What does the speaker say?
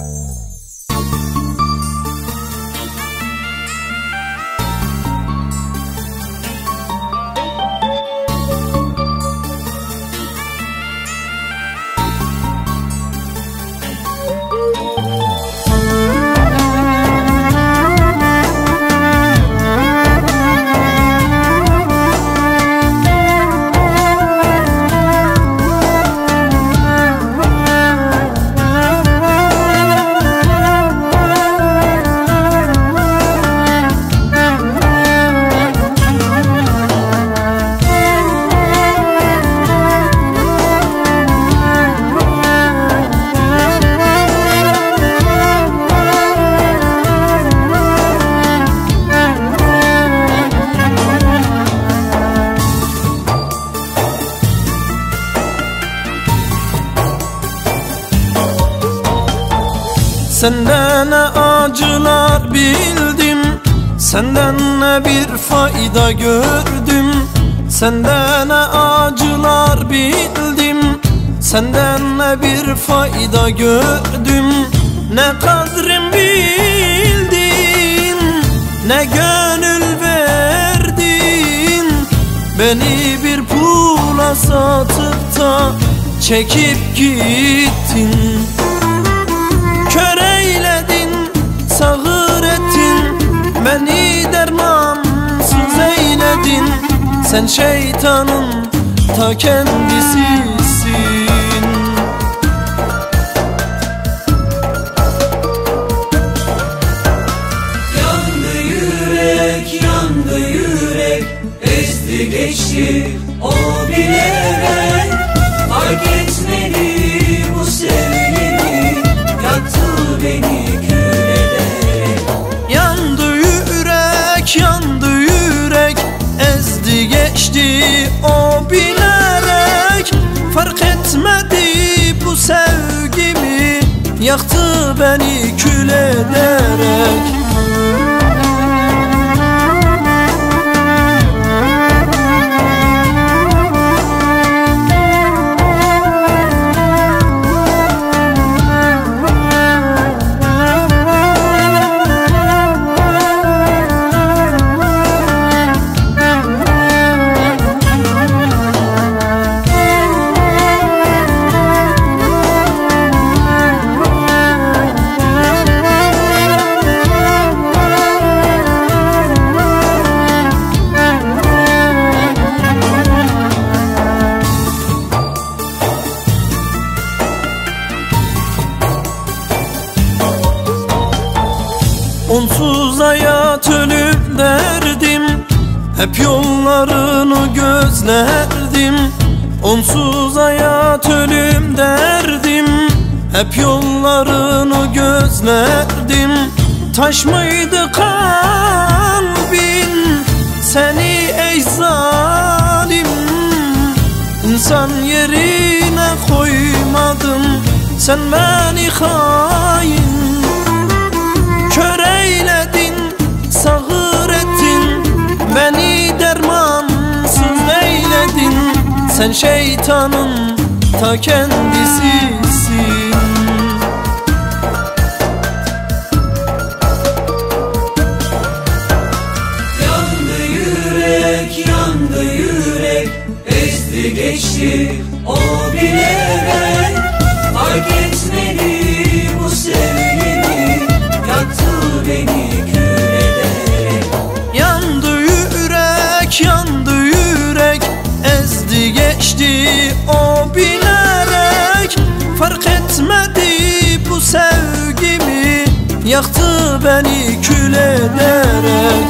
Música Senden ne acılar bildim. Senden ne bir fayda gördüm. Senden ne acılar bildim. Senden ne bir fayda gördüm. Ne kadrim bildin Ne gönül verdin. Beni bir pula satıp da Çekip gittin Sen şeytanın ta kendisisin. Yandı yürek, yandı yürek. Ezdi geçti o bilerek Fark etmedi bu sevgimi. Yaktı beni kül ederek Yandı yürek, yandı o bilerek Fark etmedi bu sevgimi Yaktı beni kül ederek Onsuz hayat ölüm derdim. Hep yollarını gözlerdim. Onsuz hayat ölüm derdim. Hep yollarını gözlerdim. Taş mıydı kalbin? Seni ey zalim. İnsan yerine koymadım. Sen beni hain Sen şeytanın ta kendisisin. Yandı yürek, yandı yürek. Ezdi geçti o bilerek Fark etmedi Yaktı beni kül ederek